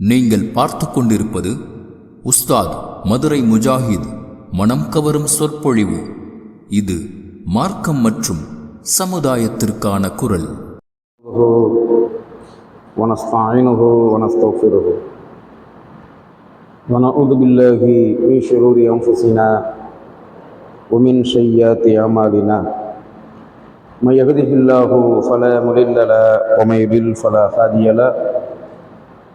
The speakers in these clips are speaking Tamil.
நீங்கள் பார்த்து கொண்டிருப்பது உஸ்தாத் மதுரை முஜாஹித் மனம் கவரும் சொற்பொழிவு இது மார்க்கம் மற்றும் சமுதாயத்திற்கான குரல் نحمده ونستعينه ونستغفره ونعوذ بالله من شرور أنفسنا ومن سيئات أعمالنا من يهده الله فلا مضل له ومن يضلل فلا هادي له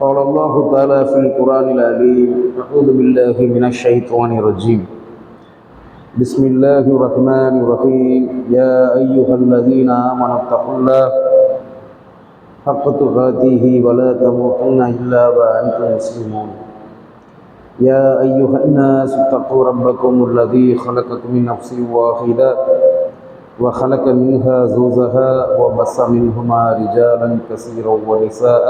قال الله تعالى في القرآن العليم أعوذ بالله من الشيطان الرجيم. بسم الله الرحمن الرحيم. يا أيها الذين آمنوا اتقوا الله حق تقاته ولا تموتن إلا وأنتم مسلمون. يا أيها الناس اتقوا ربكم الذي خلقكم من نفس واحدة وخلق منها زوجها وبص منهما رجالا كثيرا ونساء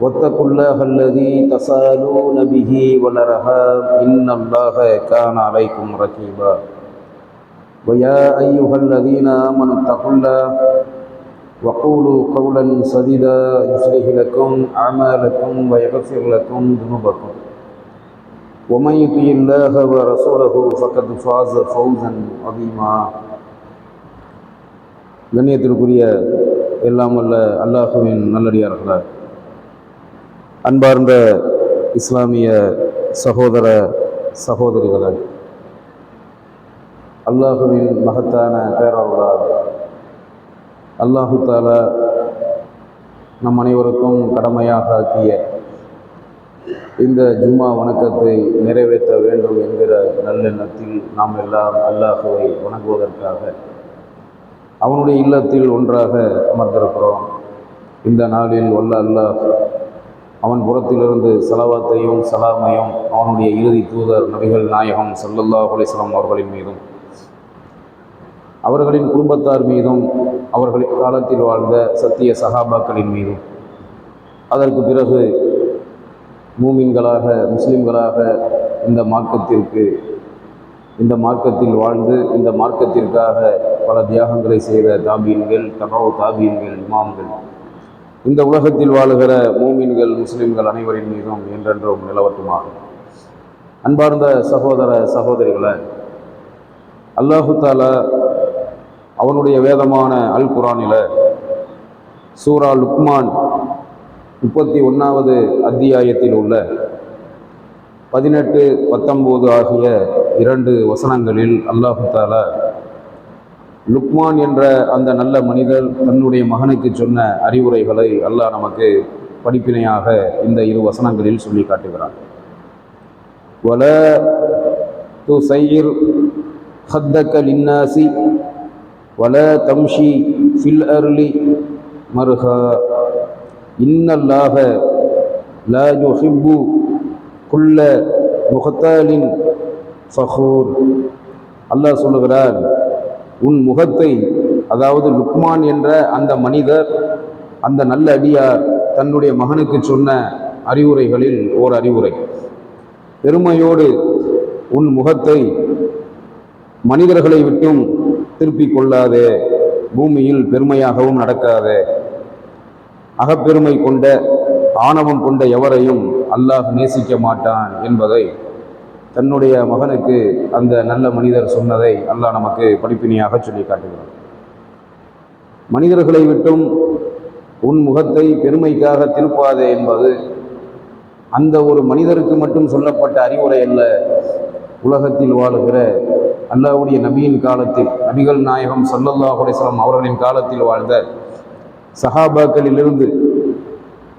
واتقوا الله الذي تسالون به والارحام ان الله كان عليكم رقيبا ويا ايها الذين امنوا اتقوا الله وقولوا قولا سديدا يصلح لكم اعمالكم ويغفر لكم ذنوبكم ومن يطع الله ورسوله فقد فاز فوزا عظيما கண்ணியத்திற்குரிய எல்லாம் வல்ல அல்லாஹுவின் நல்லடியார்களார் அன்பார்ந்த இஸ்லாமிய சகோதர சகோதரிகளே அல்லாஹுவின் மகத்தான பேரவர்களால் அல்லாஹு தாலா நம் அனைவருக்கும் கடமையாக ஆக்கிய இந்த ஜும்மா வணக்கத்தை நிறைவேற்ற வேண்டும் என்கிற நல்லெண்ணத்தில் நாம் எல்லாம் அல்லாஹுவை வணங்குவதற்காக அவனுடைய இல்லத்தில் ஒன்றாக அமர்ந்திருக்கிறோம். இந்த நாளில் வல்ல அல்லாஹ் அவன் புறத்திலிருந்து செலவாத்தையும் சலாமையும் அவனுடைய இறுதி தூதர் நபிகள் நாயகம் சல்லல்லா அலிஸ்லாம் அவர்களின் மீதும். அவர்களின் குடும்பத்தார் மீதும் அவர்களின் காலத்தில் வாழ்ந்த சத்திய சகாபாக்களின் மீதும். அதற்கு பிறகு மூமின்களாக முஸ்லிம்களாக இந்த மார்க்கத்திற்கு இந்த மார்க்கத்தில் வாழ்ந்து இந்த மார்க்கத்திற்காக பல தியாகங்களை செய்த தாபீன்கள் தபாவ் தாபீன்கள் இமாம்கள் இந்த உலகத்தில் வாழுகிற மூமின்கள் முஸ்லிம்கள் அனைவரின் மீதும் என்றென்றும் நிலவட்டுமாகும் அன்பார்ந்த சகோதர சகோதரிகளை அல்லாஹுத்தால அவனுடைய வேதமான அல் குரானில் சூரா லுக்மான் முப்பத்தி ஒன்றாவது அத்தியாயத்தில் உள்ள பதினெட்டு பத்தொம்போது ஆகிய இரண்டு வசனங்களில் அல்லாஹு தாலா லுக்மான் என்ற அந்த நல்ல மனிதர் தன்னுடைய மகனுக்கு சொன்ன அறிவுரைகளை அல்லாஹ் நமக்கு படிப்பினையாக இந்த இரு வசனங்களில் சொல்லி காட்டுகிறான். வல து சைர் ஹத்தக்க லின்னாசி வல தம்ஷி ஃபில் அர்லி மருஹா. இன்னல்லாக லா யுஹிப்பு குல்ல முகத்தாலின் ஃபஹூர். அல்லாஹ் சொல்லுகிறார் உன் முகத்தை அதாவது லுக்மான் என்ற அந்த மனிதர் அந்த நல்ல அடியார் தன்னுடைய மகனுக்கு சொன்ன அறிவுரைகளில் ஓர் அறிவுரை. பெருமையோடு உன் முகத்தை மனிதர்களை விட்டும் திருப்பிக் கொள்ளாதே பூமியில் பெருமையாகவும் நடக்காதே. அகப்பெருமை கொண்ட ஆணவம் கொண்ட எவரையும் அல்லாஹ் நேசிக்க மாட்டான் என்பதை தன்னுடைய மகனுக்கு அந்த நல்ல மனிதர் சொன்னதை அல்லாஹ் நமக்கு படிப்பினியாக சொல்லி காட்டுகிறார் மனிதர்களை விட்டும் உன் முகத்தை பெருமைக்காக திருப்பாதே என்பது அந்த ஒரு மனிதருக்கு மட்டும் சொல்லப்பட்ட அறிவுரை அல்ல. உலகத்தில் வாழுகிற அல்லாவுடைய நபியின் காலத்தில் நபிகள் நாயகம் சல்லல்லாஹ் அலிஸ்லாம் அவர்களின் காலத்தில் வாழ்ந்த சஹாபாக்களிலிருந்து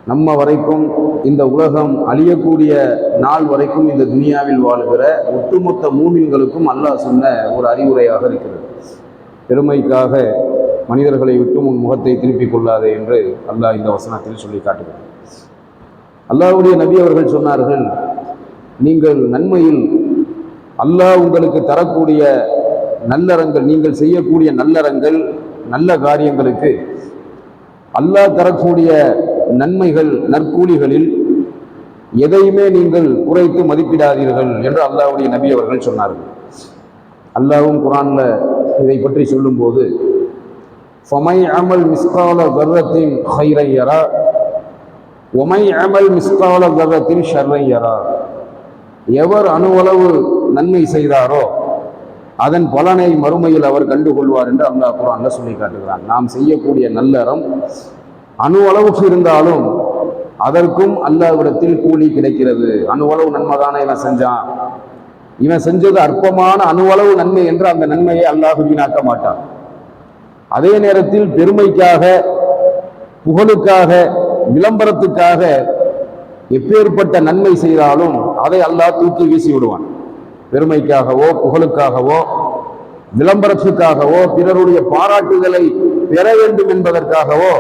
நம்ம வரைக்கும் இந்த உலகம் அழியக்கூடிய நாள் வரைக்கும் இந்த துனியாவில் வாழ்கிற ஒட்டுமொத்த மூமின்களுக்கும் அல்லாஹ் சொன்ன ஒரு அறிவுரையாக இருக்கிறது. பெருமைக்காக மனிதர்களை விட்டும் உன் முகத்தை திருப்பிக் கொள்ளாதே என்று அல்லாஹ் இந்த வசனத்தில் சொல்லி காட்டுகிறார் அல்லாஹ்வுடைய நபி அவர்கள் சொன்னார்கள் நீங்கள் நன்மையில் அல்லாஹ் உங்களுக்கு தரக்கூடிய நல்லறங்கள் நீங்கள் செய்யக்கூடிய நல்லறங்கள் நல்ல காரியங்களுக்கு அல்லாஹ் தரக்கூடிய நன்மைகள் நற்கூலிகளில் எதையுமே நீங்கள் குறைத்து மதிப்பிடாதீர்கள் என்று அல்லாஹ்வுடைய நபி அவர்கள் சொன்னார்கள். அல்லாஹ்வும் குரான்ல இதை பற்றி சொல்லும்போது ஃபமை அமல் மிஸ்கால கர்ரத்தின் ஹைரையரா ஒமை அமல் மிஸ்கால கர்வத்தின் ஷர்ரையரா எவர் அணுவளவு நன்மை செய்தாரோ அதன் பலனை மறுமையில் அவர் கண்டுகொள்வார் என்று அல்லாஹ் குரான்ல சொல்லி காட்டுகிறார் நாம் செய்யக்கூடிய நல்லறம் அணு அளவுக்கு இருந்தாலும் அதற்கும் அல்லாவிடத்தில் கூலி கிடைக்கிறது. அணுவளவு நன்மை தானே இவன் செஞ்சான்? இவன் செஞ்சது அற்பமான அணுவளவு நன்மை என்று அந்த நன்மையை அல்லாஹ் வீணாக்க மாட்டான். அதே நேரத்தில் பெருமைக்காக புகழுக்காக விளம்பரத்துக்காக எப்பேற்பட்ட நன்மை செய்தாலும் அதை அல்லாஹ் தூக்கி வீசி விடுவான். பெருமைக்காகவோ புகழுக்காகவோ விளம்பரத்துக்காகவோ பிறருடைய பாராட்டுதலை பெற வேண்டும் என்பதற்காகவோ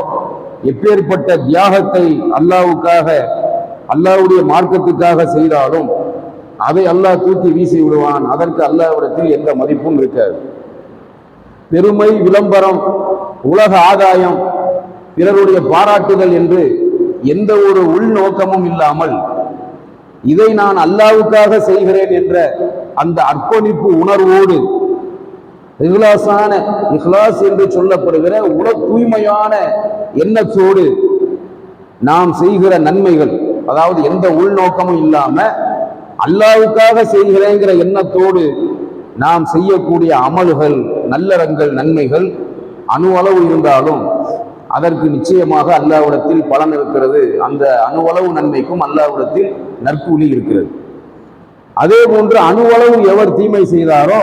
எப்பேற்பட்ட தியாகத்தை அல்லாவுக்காக அல்லாவுடைய மார்க்கத்துக்காக செய்தாலும் அதை அல்லாஹ் தூக்கி வீசி விடுவான். அதற்கு அல்லாவிடத்தில் எந்த மதிப்பும் இருக்காது. பெருமை விளம்பரம் உலக ஆதாயம் பிறருடைய பாராட்டுதல் என்று எந்த ஒரு உள்நோக்கமும் இல்லாமல் இதை நான் அல்லாவுக்காக செய்கிறேன் என்ற அந்த அர்ப்பணிப்பு உணர்வோடு இஹ்லாஸான இஹ்லாஸ் என்று சொல்லப்படுகிற உல தூய்மையான எண்ணத்தோடு நாம் செய்கிற நன்மைகள் அதாவது எந்த உள்நோக்கமும் இல்லாம அல்லாவுக்காக செய்கிறேங்கிற எண்ணத்தோடு நாம் செய்யக்கூடிய அமல்கள் நல்லறங்கள் நன்மைகள் அணு அளவு இருந்தாலும் அதற்கு நிச்சயமாக அல்லாவிடத்தில் பலன் இருக்கிறது. அந்த அணுவளவு நன்மைக்கும் அல்லாவிடத்தில் நற்கூலி இருக்கிறது. அதே போன்று அணுவளவு எவர் தீமை செய்தாரோ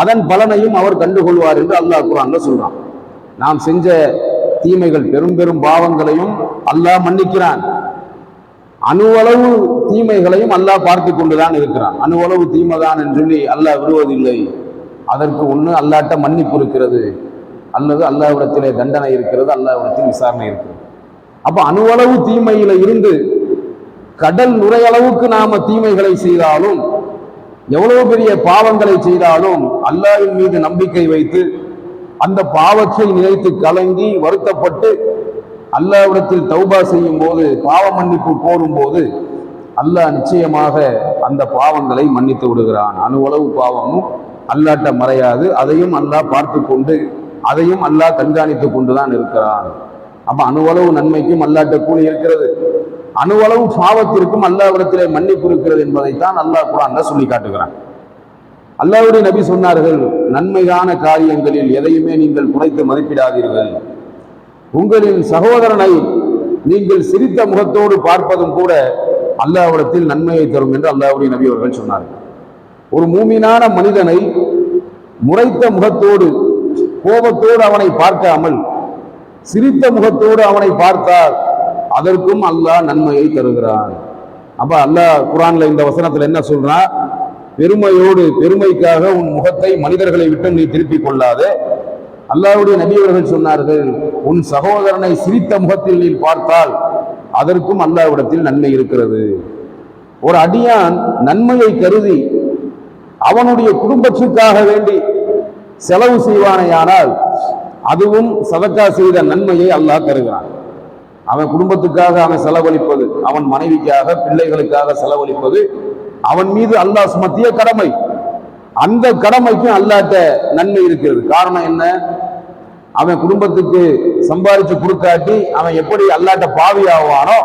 அதன் பலனையும் அவர் கண்டுகொள்வார் என்று அல்லாஹ் குரான்ல சொல்றான். நாம் செஞ்ச தீமைகள் பெரும் பெரும் பாவங்களையும் அல்லாஹ் மன்னிக்கிறான். அணுவளவு தீமைகளையும் அல்லாஹ் பார்த்து கொண்டுதான் இருக்கிறான். அணுவளவு தீமைதான் என்று சொல்லி அல்லாஹ் விடுவதில்லை. அதற்கு ஒன்று அல்லாட்ட மன்னிப்பு இருக்கிறது. அல்லது அல்லாவிடத்திலே தண்டனை இருக்கிறது அல்லாவிடத்தில் விசாரணை இருக்கிறது. அப்போ அணுவளவு தீமையில இருந்து கடல் நுரையளவுக்கு நாம தீமைகளை செய்தாலும் எவ்வளவு பெரிய பாவங்களை செய்தாலும் அல்லாவின் மீது நம்பிக்கை வைத்து அந்த பாவத்தை நினைத்து கலங்கி வருத்தப்பட்டு அல்லாவிடத்தில் தௌபா செய்யும் போது பாவ மன்னிப்பு கோரும் போது அல்லாஹ் நிச்சயமாக அந்த பாவங்களை மன்னித்து விடுகிறான். அணுவளவு பாவமும் அல்லாட்ட மறையாது. அதையும் அல்லாஹ் பார்த்து கொண்டு அதையும் அல்லாஹ் கண்காணித்து கொண்டுதான் இருக்கிறான். அப்ப அணுவளவு நன்மைக்கும் அல்லாட்ட கூலி இருக்கிறது. அணுவளவு பாவத்திற்கும் அல்லாவிடத்திலே மன்னிப்பு இருக்கிறது என்பதைத்தான் அல்லாஹ் குரான்ல சொல்லி காட்டுகிறான். அல்லாஹ்வுடைய நபி சொன்னார்கள் நன்மையான காரியங்களில் எதையுமே நீங்கள் குறைத்து மதிப்பிடாதீர்கள். உங்களின் சகோதரனை நீங்கள் சிரித்த முகத்தோடு பார்ப்பதும் கூட அல்லாவிடத்தில் நன்மையை தரும் என்று அல்லாவுடைய நபி அவர்கள் சொன்னார்கள். ஒரு மூமினான மனிதனை முறைத்த முகத்தோடு கோபத்தோடு அவனை பார்க்காமல் சிரித்த முகத்தோடு அவனை பார்த்தால் அதற்கும் அல்லாஹ் நன்மையை தருகிறான். அப்ப அல்லாஹ் குரான்ல இந்த வசனத்துல என்ன சொல்றா? பெருமையோடு பெருமைக்காக உன் முகத்தை மனிதர்களை விட்டு நீ திருப்பிக் கொள்ளாதே. அல்லாஹ்வுடைய நபியவர்கள் சொன்னார்கள் உன் சகோதரனை சிரித்த முகத்தில் நீ பார்த்தால் அதற்கும் அல்லாவிடத்தில் நன்மை இருக்கிறது. ஒரு அடியான் நன்மையை கருதி அவனுடைய குடும்பத்திற்காக வேண்டி செலவு செய்வானேயானால் அதுவும் சதக்கா செய்த நன்மையை அல்லாஹ் தருகிறான். அவன் குடும்பத்துக்காக அவன் செலவழிப்பது அவன் மனைவிக்காக பிள்ளைகளுக்காக செலவழிப்பது அவன் மீது அல்லாஹ் சுமத்திய கடமை. அந்த கடமைக்கும் அல்லாட்ட நன்மை இருக்கிறது. காரணம் என்ன? அவன் குடும்பத்துக்கு சம்பாதிச்சு கொடுக்காட்டி அவன் எப்படி அல்லாட்ட பாவி ஆவானோ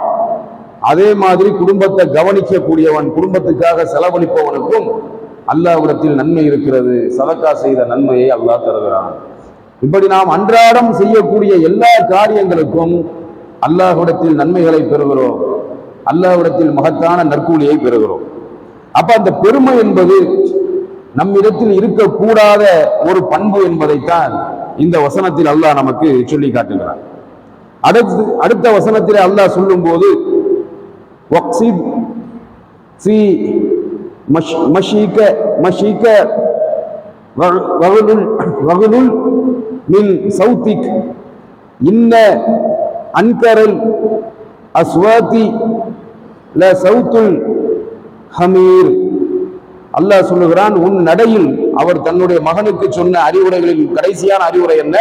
அதே மாதிரி குடும்பத்தை கவனிக்கக்கூடியவன் குடும்பத்துக்காக செலவழிப்பவனுக்கும் அல்லாஹ்விடத்தில் நன்மை இருக்கிறது. சதக்கா செய்த நன்மையை அல்லாஹ் தருகிறான். இப்படி நாம் அன்றாடம் செய்யக்கூடிய எல்லா காரியங்களுக்கும் அல்லாஹ்விடத்தில் நன்மைகளை பெறுகிறோம். அல்லாஹ்விடத்தில் மகத்தான நற்கூலியை பெறுகிறோம். அப்ப அந்த பெருமை என்பது நம்மிடத்தில் இருக்கக்கூடாத ஒரு பண்பு என்பதைத்தான் இந்த வசனத்தில் அல்லாஹ் நமக்கு சொல்லி காட்டுகிறார் அடுத்து அடுத்த வசனத்தில் அல்லாஹ் சொல்லும்போது போது இன்ன அன்கரல் அஸ்வாதி ல சவுத்துல் ஹமீர். அல்லாஹ் சொல்லுகிறான் உன் நடையில் அவர் தன்னுடைய மகனுக்கு சொன்ன அறிவுரைகளில் கடைசியான அறிவுரை என்ன?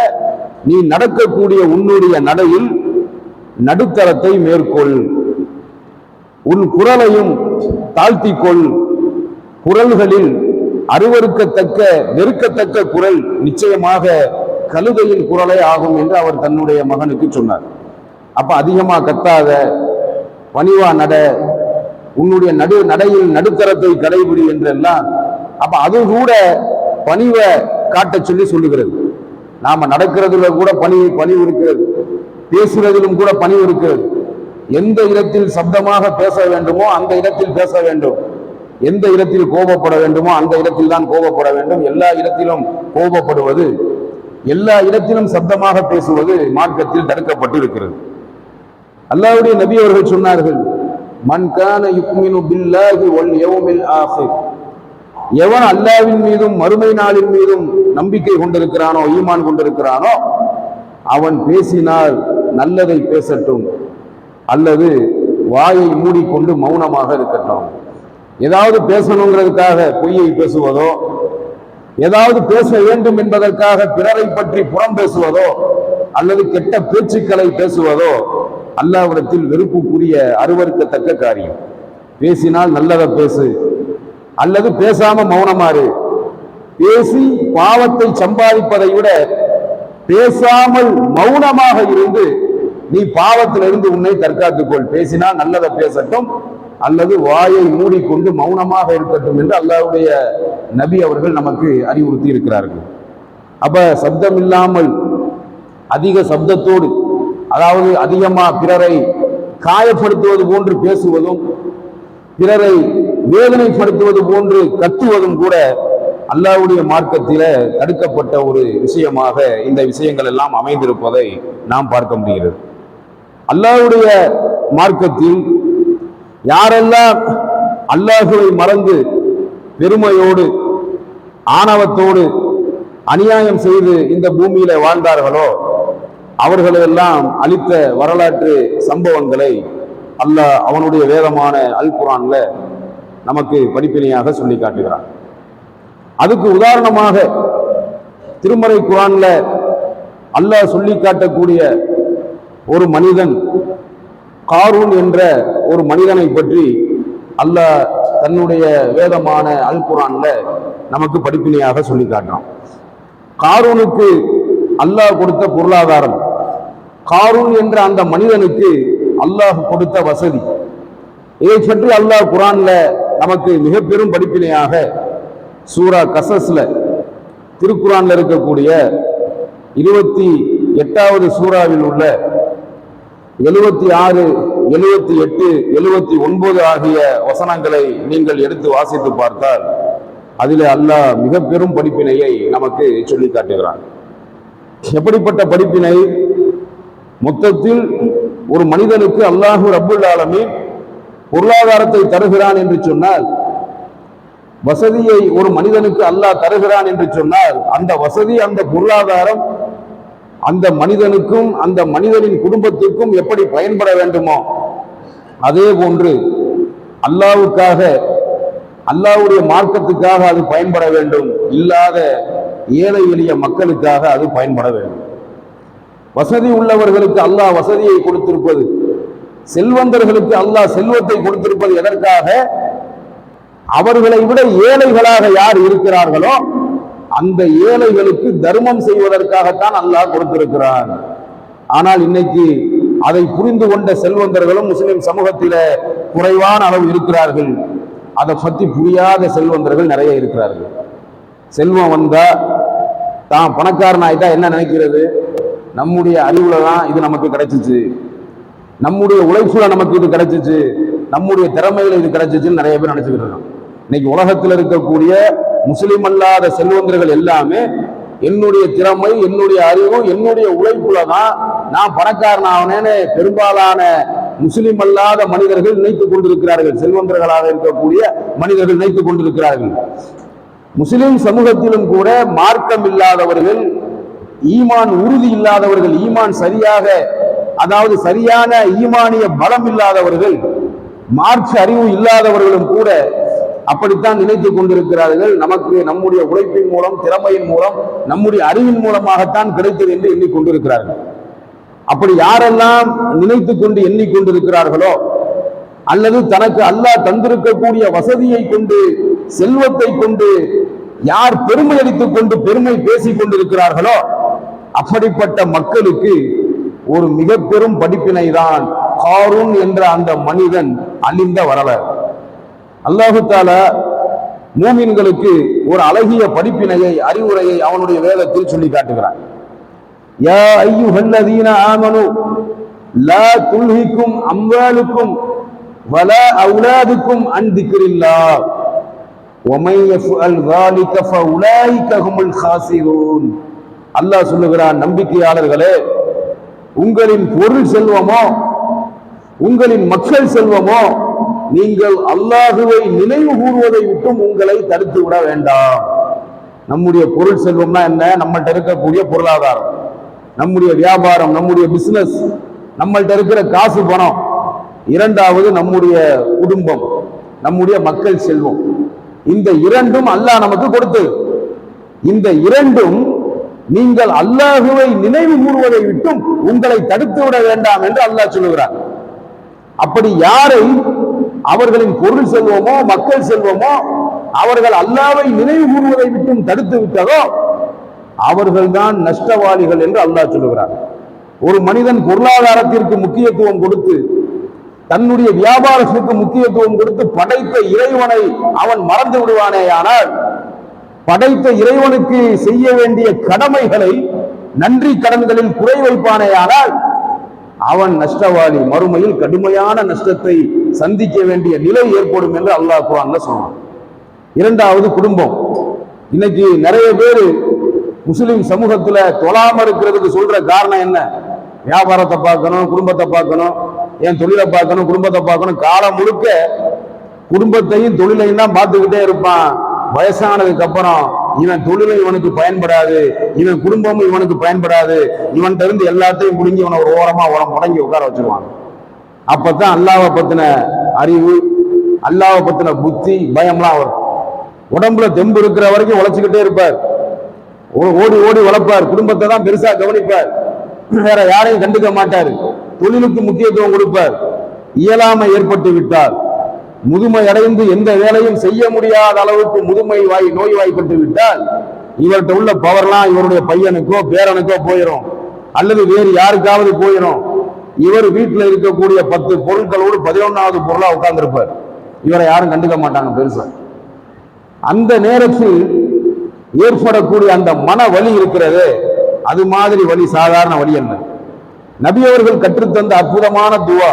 நீ நடக்கக்கூடிய உன்னுடைய நடையில் நடுத்தரத்தை மேற்கொள். உன் குரலையும் தாழ்த்திக்கொள். குரல்களில் அருவறுக்கத்தக்க நெருக்கத்தக்க குரல் நிச்சயமாக கழுதையின் குரலே ஆகும் என்று அவர் தன்னுடைய மகனுக்கு சொன்னார். அப்போ அதிகமாக கத்தாத பணிவா நட உன்னுடைய நடு நடையில் நடுத்தரத்தை கடைபிடி என்றெல்லாம் அப்போ அது கூட பணிவை காட்ட சொல்லி சொல்லுகிறது. நாம் நடக்கிறதுல கூட பணி பணிவு இருக்கிறது. பேசுறதிலும் கூட பணிவு இருக்கிறது. எந்த இடத்தில் சப்தமாக பேச வேண்டுமோ அந்த இடத்தில் பேச வேண்டும். எந்த இடத்தில் கோபப்பட வேண்டுமோ அந்த இடத்தில் தான் கோபப்பட வேண்டும். எல்லா இடத்திலும் கோபப்படுவது எல்லா இடத்திலும் சப்தமாக பேசுவது மார்க்கத்தில் தடுக்கப்பட்டு இருக்கிறது அல்லாவுடைய நபி அவர்கள் சொன்னார்கள் மன்கான யுக்மினு பில்லாஹி ஒல் யௌமில் ஆஹிர். எவன் அல்லாஹ்வின் மீதும் மறுமை நாளின் மீதும் நம்பிக்கை கொண்டிருக்கிறானோ ஈமான் கொண்டிருக்கிறானோ அவன் பேசினால் நல்லதை பேசட்டும் அல்லது வாயை மூடிக்கொண்டு மௌனமாக இருக்கட்டும். ஏதாவது பேசணுங்கிறதுக்காக பொய்யை பேசுவதோ ஏதாவது பேச வேண்டும் என்பதற்காக பிறரை பற்றி புறம் பேசுவதோ அல்லது கெட்ட பேச்சுக்களை பேசுவதோ அல்லாவிடத்தில் வெறுப்புக்குரிய அருவருக்கத்தக்க காரியம். பேசினால் நல்லதை பேசு. அல்லது பேசாம மௌனமாறு பேசி பாவத்தை சம்பாதிப்பதை விட பேசாமல் மௌனமாக இருந்து நீ பாவத்திலிருந்து உன்னை தற்காத்துக்கொள் பேசினால் நல்லதை பேசட்டும். அல்லது வாயை மூடிக்கொண்டு மௌனமாக இருக்கட்டும் என்று அல்லாவுடைய நபி அவர்கள் நமக்கு அறிவுறுத்தி இருக்கிறார்கள். அப்ப சப்தம் இல்லாமல் அதிக சப்தத்தோடு அதாவது அதிகமாக பிறரை காயப்படுத்துவது போன்று பேசுவதும் பிறரை வேதனைப்படுத்துவது போன்று கத்துவதும் கூட அல்லாவுடைய மார்க்கத்தில தடுக்கப்பட்ட ஒரு விஷயமாக இந்த விஷயங்கள் எல்லாம் அமைந்திருப்பதை நாம் பார்க்க முடிகிறது. அல்லாஹ்வுடைய மார்க்கத்தில் யாரெல்லாம் அல்லாஹுவை மறந்து பெருமையோடு ஆணவத்தோடு அநியாயம் செய்து இந்த பூமியில வாழ்ந்தார்களோ அவர்களெல்லாம் அளித்த வரலாற்று சம்பவங்களை அல்லாஹ் அவனுடைய வேதமான அல் குரான்ல நமக்கு படிப்பினையாக சொல்லி காட்டுகிறான். அதுக்கு உதாரணமாக திருமறை குரான்ல அல்லாஹ் சொல்லி காட்டக்கூடிய ஒரு மனிதன் காரூன் என்ற ஒரு மனிதனை பற்றி அல்லாஹ் தன்னுடைய வேதமான அல் குரான்ல நமக்கு படிப்பினையாக சொல்லி காட்டுறான். காரூனுக்கு அல்லாஹ் கொடுத்த பொருளாதாரம் காரூன் என்ற அந்த மனிதனுக்கு அல்லாஹ் கொடுத்த வசதி. இதை பற்றி அல்லாஹ் குரான்ல நமக்கு மிக பெரும் படிப்பினையாக சூரா கசஸ்ல திருக்குரான்ல இருக்கக்கூடிய இருபத்தி எட்டாவது சூறாவில் உள்ள எழுபத்தி ஆறு எழுபத்தி எட்டு எழுபத்தி ஒன்பது ஆகிய வசனங்களை நீங்கள் எடுத்து வாசித்து பார்த்தால் அதில் அல்லாஹ் மிக பெரும் படிப்பினையை நமக்கு சொல்லி காட்டுகிறான். எப்படிப்பட்ட படிப்பினை? மொத்தத்தில் ஒரு மனிதனுக்கு அல்லாஹூ ரபுல் ஆலமீன் பொருளாதாரத்தை தருகிறான் என்று சொன்னால் வசதியை ஒரு மனிதனுக்கு அல்லாஹ் தருகிறான் என்று சொன்னால் அந்த வசதி அந்த பொருளாதாரம் அந்த மனிதனுக்கும் அந்த மனிதனின் குடும்பத்திற்கும் எப்படி பயன்பட வேண்டுமோ அதே போன்று அல்லாவுக்காக அல்லாவுடைய மார்க்கத்துக்காக அது பயன்பட வேண்டும். இல்லாத ஏழை எளிய மக்களுக்காக அது பயன்பட வேண்டும். வசதி உள்ளவர்களுக்கு அல்லாஹ் வசதியை கொடுத்திருப்பது. செல்வந்தர்களுக்கு அல்லாஹ் செல்வத்தை கொடுத்திருப்பது எதற்காக? அவர்களை விட ஏழைகளாக யார் இருக்கிறார்களோ அந்த ஏழைகளுக்கு தர்மம் செய்வதற்காகத்தான் அல்லாஹ் கொடுத்திருக்கிறான் ஆனால் இன்னைக்கு அதை புரிந்து கொண்ட செல்வந்தர்களும் முஸ்லிம் சமூகத்தில குறைவான அளவு இருக்கிறார்கள். அதை பற்றி புரியாத செல்வந்தர்கள் நிறைய இருக்கிறார்கள். செல்வம் வந்தா தான் பணக்காரன் ஆயிட்டா என்ன நினைக்கிறது? நம்முடைய அறிவுல தான் இது நமக்கு கிடைச்சிச்சு. நம்முடைய உழைப்புல நமக்கு இது கிடைச்சிச்சு. நம்முடைய திறமையில இது கிடைச்சிச்சுன்னு நிறைய பேர் நினைச்சுக்கிட்டு இருக்கோம் இன்னைக்கு உலகத்தில் இருக்கக்கூடிய முஸ்லீம் அல்லாத செல்வந்தர்கள் எல்லாமே என்னுடைய திறமை என்னுடைய அறிவு என்னுடைய உழைப்புல தான் நான் பணக்காரன் ஆவனேன்னு பெரும்பாலான முஸ்லிம் அல்லாத மனிதர்கள் நினைத்துக் கொண்டிருக்கிறார்கள். செல்வந்தர்களாக இருக்கக்கூடிய மனிதர்கள் நினைத்துக் கொண்டிருக்கிறார்கள். முஸ்லிம் சமூகத்திலும் கூட மார்க்கம் இல்லாதவர்கள் ஈமான் உறுதி இல்லாதவர்கள் ஈமான் சரியாக அதாவது சரியான ஈமானிய பலம் இல்லாதவர்கள் மார்ச் அறிவு இல்லாதவர்களும் கூட அப்படித்தான் நினைத்துக் கொண்டிருக்கிறார்கள். நமக்கு நம்முடைய உழைப்பின் மூலம் திறமையின் மூலம் நம்முடைய அறிவின் மூலமாகத்தான் கிடைத்தது என்று எண்ணிக்கொண்டிருக்கிறார்கள் அப்படி யாரெல்லாம் நினைத்து கொண்டு எண்ணிக்கொண்டிருக்கிறார்களோ அல்லது தனக்கு அல்லாஹ் தந்திருக்கக்கூடிய வசதியை கொண்டு செல்வத்தை கொண்டு யார் பெருமை அடித்துக் கொண்டு பெருமை பேசிக் கொண்டிருக்கிறார்களோ அப்படிப்பட்ட மக்களுக்கு ஒரு மிக பெரும் படிப்பினை தான் ஹாரூன் என்ற அந்த மனிதன் அழிந்த வரலாறு அல்லாஹு தாலா மூமின்களுக்கு ஒரு அழகிய படிப்பினையை அறிவுரையை அவனுடைய வேதத்தில் சொல்லி காட்டுகிறான் யா ஐயுஹல்லதீன ஆமனு லா துல்ஹிக்கும் அம்வாலுக்கும் வலா அவுலாதுக்கும் அன் திக்ரில்லாஹ் ومن يفعل ذلك فاولئك هم الخاسرون அல்லாஹ் சொல்லுகிறான் நம்பிக்கையாளர்களே உங்களின் பொருள் செல்வமோ உங்களின் மக்கள் செல்வமோ நீங்கள் அல்லாஹுவை நினைவு கூறுவதை விட்டும் உங்களை தடுத்து விட வேண்டாம். நம்முடைய பொருள் செல்வம்னா என்ன? நம்மள்கிட்ட இருக்கக்கூடிய பொருளாதாரம். நம்முடைய வியாபாரம் நம்முடைய பிசினஸ் நம்மள்கிட்ட இருக்கிற காசு பணம். இரண்டாவது நம்முடைய குடும்பம் நம்முடைய மக்கள் செல்வம். இந்த இரண்டும் அல்லாஹ் நமக்கு கொடுத்து இந்த இரண்டும் நீங்கள் அல்லாஹுவை நினைவு கூறுவதை விட்டும் உங்களை தடுத்து விட வேண்டாம் என்று அல்லாஹ் சொல்லுகிறார் அப்படி யாரை அவர்களின் பொருள் செல்வமோ மக்கள் செல்வமோ அவர்கள் அல்லாவை நினைவு கூறுவதை விட்டும் தடுத்து விட்டதோ அவர்கள்தான் நஷ்டவாளிகள் என்று அல்லாஹ் சொல்லுகிறார் ஒரு மனிதன் பொருளாதாரத்திற்கு முக்கியத்துவம் கொடுத்து தன்னுடைய வியாபாரத்திற்கு முக்கியத்துவம் கொடுத்து படைத்த இறைவனை அவன் மறந்து விடுவானேயானால் படைத்த இறைவனுக்கு செய்ய வேண்டிய கடமைகளை நன்றி கடன்களில் குறை வைப்பானேயானால் அவன் நஷ்டவாளி. மறுமையில் கடுமையான நஷ்டத்தை சந்திக்க வேண்டிய நிலை ஏற்படும் என்று அல்லாஹ் குரான்ல சொன்னான் இரண்டாவது குடும்பம். இன்னைக்கு நிறைய பேர் முஸ்லிம் சமூகத்துல தொழாம இருக்கிறதுக்கு சொல்ற காரணம் என்ன? வியாபாரத்தை பார்க்கணும் குடும்பத்தை பார்க்கணும் என் தொழிலை பார்க்கணும் குடும்பத்தை பார்க்கணும். காலம் முழுக்க குடும்பத்தையும் தொழிலையும் தான் பார்த்துக்கிட்டே இருப்பான். வயசானதுக்கு அப்புறம் இவன் தொழிலும் இவனுக்கு பயன்படாது இவன் குடும்பமும் இவனுக்கு பயன்படாது இவன்கிட்ட இருந்து எல்லாத்தையும் முடிஞ்சு இவனை ஒரு ஓரமா உரம் முடங்கி உட்கார வச்சிருவான் அப்பதான் அல்லாவை பத்தின அறிவு அல்லாவை பத்தின புத்தி பயம்லாம் வரும். உடம்புல தெம்பு இருக்கிற வரைக்கும் உழைச்சிக்கிட்டே இருப்பார். ஓ- ஓடி ஓடி உழைப்பார். குடும்பத்தை தான் பெருசா கவனிப்பார். வேற யாரையும் கண்டுக்க மாட்டார். தொழிலுக்கு முக்கியத்துவம் கொடுப்பார். இயலாமை ஏற்பட்டு விட்டார். முதுமை அடைந்து எந்த வேலையும் செய்ய முடியாத அளவுக்கு முதுமை வாய் நோய் வாய்ப்பட்டு விட்டால் இவர்கிட்ட உள்ள பவர்லாம் இவருடைய பையனுக்கோ பேரனுக்கோ போயிடும் அல்லது வேறு யாருக்காவது போயிடும் இவர் வீட்டில் இருக்கக்கூடிய பத்து பொருட்களோடு பதினொன்னாவது பொருளா உட்கார்ந்துருப்பார். இவரை யாரும் கண்டுக்க மாட்டாங்க பெருசா. அந்த நேரத்தில் ஏற்படக்கூடிய அந்த மன வலி இருக்கிறது அது மாதிரி வலி சாதாரண வலி அல்ல நபி அவர்கள் கற்றுத்தந்த அற்புதமான துவா.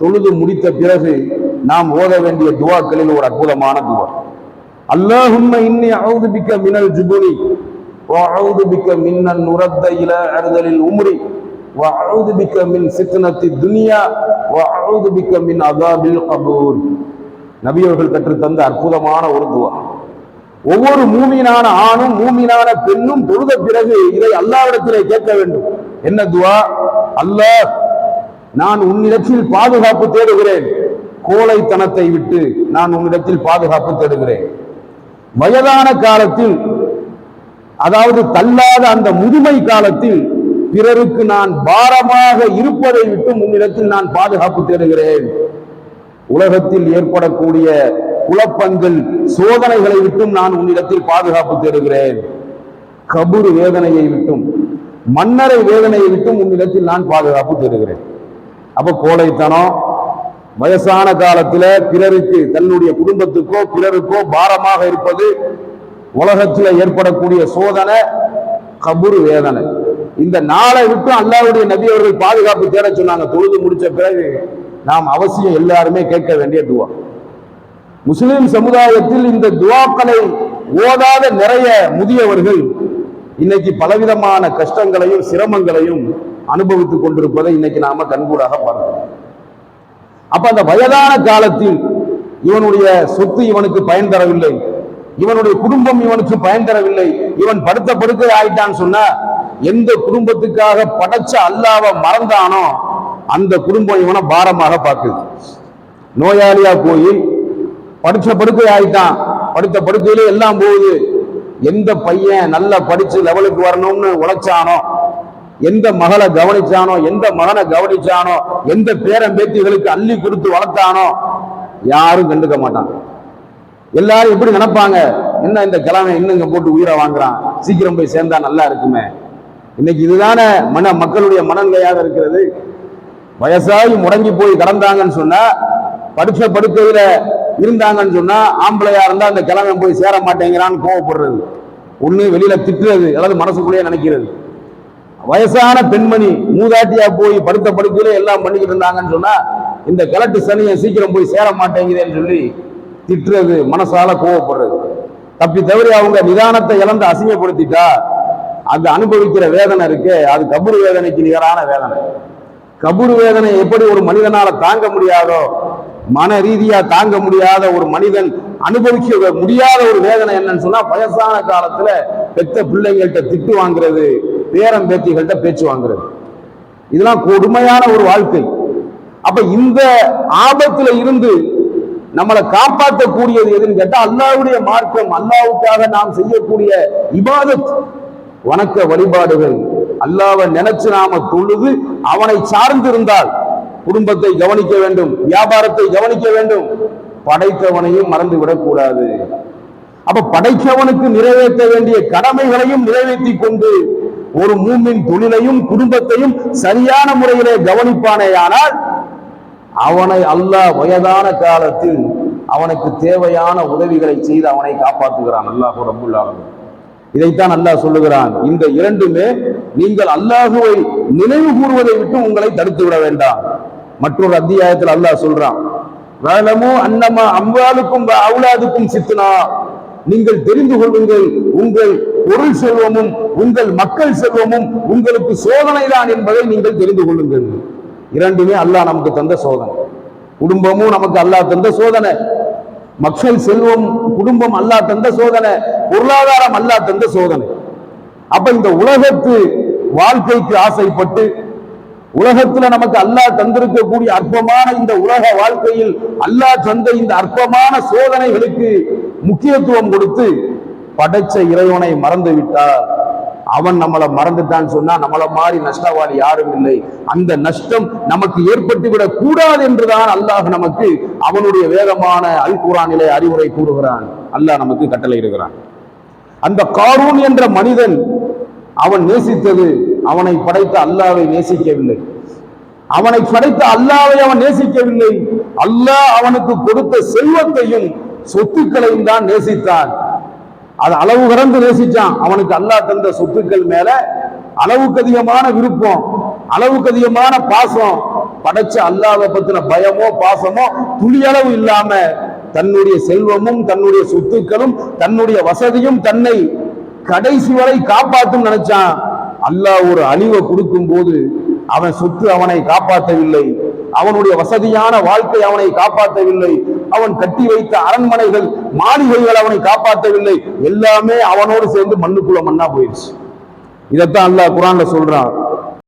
தொழுது முடித்த பிறகு நாம் ஓத வேண்டிய துவாக்களில் ஒரு அற்புதமான துவா. அல்லாஹும்ம இன்னி அவுது பிக்க மினல் ஜுபுனி வஅவுது பிக்க மின்னன் நுரத்த இல அறுதலில் உம்ரி வஅவுது பிக்க மின் சிக்கனத்தி துனியா வஅவுது பிக்க மின் அதாபில் கபூர். நபியவர்கள் கற்றுத்தந்த அற்புதமான ஒரு துவா. ஒவ்வொரு மூமீனான ஆணும் மூமினான பெண்ணும் தொழுத பிறகு இதை அல்லாவிடத்திலே கேட்க வேண்டும். என்ன துவா? அல்லாஹ் நான் உன்னிடத்தில் பாதுகாப்பு தேடுகிறேன். கோழைத்தனத்தை விட்டு நான் உன்னிடத்தில் பாதுகாப்பு தேடுகிறேன். வயதான காலத்தில் அதாவது தள்ளாத அந்த முதுமை காலத்தில் பிறருக்கு நான் பாரமாக இருப்பதை விட்டு உன்னிடத்தில் நான் பாதுகாப்பு தேடுகிறேன். உலகத்தில் ஏற்படக்கூடிய குழப்பங்கள் சோதனைகளை விட்டும் நான் உன்னிடத்தில் பாதுகாப்பு தேடுகிறேன். கபுரு வேதனையை விட்டும் மன்னரை வேதனையை விட்டும் உன்னிடத்தில் நான் பாதுகாப்பு தேடுகிறேன். அப்ப கோழைத்தனம் வயசான காலத்தில் பிறருக்கு தன்னுடைய குடும்பத்துக்கோ பிறருக்கோ பாரமாக இருப்பது உலகத்தில் ஏற்படக்கூடிய சோதனை கபுரு வேதனை. இந்த நாளை விட்டு அல்லாவுடைய நபி அவர்கள் பாதுகாப்பு தேட சொன்னாங்க. தொழுது முடிச்ச பிறகு நாம் அவசியம் எல்லாருமே கேட்க வேண்டிய துவா. முஸ்லிம் சமுதாயத்தில் இந்த துவாக்களை ஓதாத நிறைய முதியவர்கள் இன்னைக்கு பலவிதமான கஷ்டங்களையும் சிரமங்களையும் அனுபவித்துக் கொண்டிருப்பதை இன்னைக்கு நாம கண்கூடாக பார்க்கிறோம். அப்ப அந்த வயதான காலத்தில் இவனுடைய சொத்து இவனுக்கு பயன் தரவில்லை. இவனுடைய குடும்பம் இவனுக்கு பயன் தரவில்லை. இவன் படுத்த படுக்கை ஆயிட்டான்னு சொன்னா எந்த குடும்பத்துக்காக படைச்ச அல்லாவ மறந்தானோ அந்த குடும்பம் இவனை பாரமாக பார்க்குது. நோயாளியா போய் படிச்ச படுக்கை ஆயிட்டான். படுத்த படுக்கையிலே எல்லாம் போகுது. எந்த பையன் நல்லா படிச்சு லெவலுக்கு வரணும்னு உழைச்சானோ எந்த மகளை கவனிச்சானோ எந்த மகனை கவனிச்சானோ எந்த பேரன் பேத்திகளுக்கு அள்ளி கொடுத்து வளர்த்தானோ யாரும் கண்டுக்க மாட்டாங்க. எல்லாரும் எப்படி நினைப்பாங்க? என்ன இந்த கிழமை இன்னும் இங்க போட்டு உயிரை வாங்குறான்? சீக்கிரம் போய் சேர்ந்தா நல்லா இருக்குமே. இன்னைக்கு இதுதானே மன மக்களுடைய மனநிலையாக இருக்கிறது. வயசாகி முடங்கி போய் கடந்தாங்கன்னு சொன்னா படிச்ச படுக்கையில இருந்தாங்கன்னு சொன்னா ஆம்பளையா இருந்தா அந்த கிழமை போய் சேர மாட்டேங்கிறான்னு கோவப்படுறது. ஒண்ணு வெளியில திட்டுறது அதாவது மனசுக்குள்ளேயே நினைக்கிறது. வயசான பெண்மணி மூதாட்டியா போய் படுத்த படுக்கையில எல்லாம் பண்ணிக்கிட்டு இருந்தாங்கன்னு சொன்னா இந்த கிழட்டு சனியை சீக்கிரம் போய் சேர மாட்டேங்குதேன்னு சொல்லி திட்டுறது மனசால கோவப்படுறது. தப்பி தவறி அவங்க நிதானத்தை இழந்து அசிங்கப்படுத்திட்டா அது அனுபவிக்கிற வேதனை இருக்கு அது கபுரு வேதனைக்கு நிகரான வேதனை. கபுரு வேதனை எப்படி ஒரு மனிதனால தாங்க முடியாதோ மன ரீதியா தாங்க முடியாத ஒரு மனிதன் அனுபவிக்க முடியாத ஒரு வேதனை என்னன்னு சொன்னா வயசான காலத்துல பெத்த பிள்ளைங்கள்ட்ட திட்டு வாங்குறது பேரம் பேத்திகள்கிட்ட பேச்சு வாங்குறது. இதெல்லாம் கொடுமையான ஒரு வாழ்க்கை. அப்ப இந்த ஆபத்துல இருந்து நம்மளை காப்பாற்றக்கூடியது எதுன்னு கேட்டா அல்லாவுடைய மார்க்கம் அல்லாவுக்காக நாம் செய்யக்கூடிய இபாதத் வணக்க வழிபாடுகள். அல்லாவை நினைச்சு நாம தொழுது அவனை சார்ந்திருந்தால் குடும்பத்தை கவனிக்க வேண்டும் வியாபாரத்தை கவனிக்க வேண்டும். படைத்தவனையும் மறந்து விடக்கூடாது. அப்ப படைத்தவனுக்கு நிறைவேற்ற வேண்டிய கடமைகளையும் நிறைவேற்றி கொண்டு ஒரு மூமின் தொழிலையும் குடும்பத்தையும் சரியான முறையிலே கவனிப்பானேயானால் அவனை அல்லாஹ் வயதான காலத்தில் அவனுக்கு தேவையான உதவிகளை செய்து அவனை காப்பாற்றுகிறான். அல்லாஹ் ரொம்ப இதைத்தான் அல்லாஹ் சொல்லுகிறான். இந்த இரண்டுமே நீங்கள் அல்லாஹுவை நினைவு கூறுவதை விட்டு உங்களை தடுத்து விட வேண்டாம். மற்றொரு அத்தியாயத்தில் அல்லாஹ் சொல்றான். வேலமோ அன்னமா அம்பாளுக்கும் அவுலாதுக்கும் சித்துனா. நீங்கள் தெரிந்து கொள்ளுங்கள் உங்கள் பொருள் செல்வமும் உங்கள் மக்கள் செல்வமும் உங்களுக்கு சோதனை தான் என்பதை நீங்கள் தெரிந்து கொள்ளுங்கள். இரண்டுமே அல்லாஹ் நமக்கு தந்த சோதனை. குடும்பமும் நமக்கு அல்லாஹ் தந்த சோதனை. மக்கள் செல்வம் குடும்பம் அல்லாஹ் தந்த சோதனை. பொருளாதாரம் அல்லாஹ் தந்த சோதனை. அப்ப இந்த உலகத்து வாழ்க்கைக்கு ஆசைப்பட்டு உலகத்துல நமக்கு அல்லாஹ் தந்திருக்கக்கூடிய அற்பமான இந்த உலக வாழ்க்கையில் அல்லாஹ் தந்த இந்த அற்பமான சோதனைகளுக்கு முக்கியத்துவம் கொடுத்து படைச்ச இறைவனை மறந்து விட்டார் அவன் நம்மளை மறந்துட்டான்னு சொன்னா நம்மளை மாதிரி நஷ்டவாளி யாரும் இல்லை. அந்த நஷ்டம் நமக்கு ஏற்பட்டு விடக் கூடாது என்றுதான் அல்லாஹ் நமக்கு அவனுடைய வேகமான அல் குரானிலே அறிவுரை கூறுகிறான். அல்லாஹ் நமக்கு கட்டளை இருக்கிறான் அந்த காரூன் என்ற மனிதன் அவன் நேசித்தது அவனை படைத்த அல்லாவை நேசிக்கவில்லை. அவனை படைத்த அல்லாவை அவன் நேசிக்கவில்லை. அல்லாஹ் அவனுக்கு கொடுத்த செல்வத்தையும் சொத்துக்களையும் தான் நேசித்தான். அது அளவு கடந்து நேசிச்சான். அவனுக்கு அல்லாஹ் தந்த சொத்துக்கள் மேல அளவுக்கு அதிகமான விருப்பம் அளவுக்கு அதிகமான பாசம். படைச்ச அல்லாத பத்தின பயமோ பாசமோ துளியளவு இல்லாம தன்னுடைய செல்வமும் தன்னுடைய சொத்துக்களும் தன்னுடைய வசதியும் தன்னை கடைசி வரை காப்பாற்றும் நினைச்சான். அல்லாஹ் ஒரு அழிவை கொடுக்கும் போது அவன் சொத்து அவனை காப்பாற்றவில்லை அவனுடைய வசதியான வாழ்க்கை அவனை காப்பாற்றவில்லை அவன் கட்டி வைத்த அரண்மனைகள் மாளிகைகள் அவனை காப்பாற்றவில்லை. எல்லாமே அவனோடு சேர்ந்து மண்ணுக்குள்ள மண்ணா போயிடுச்சு. இதைத்தான் அல்லாஹ் குரான்ல சொல்றான்.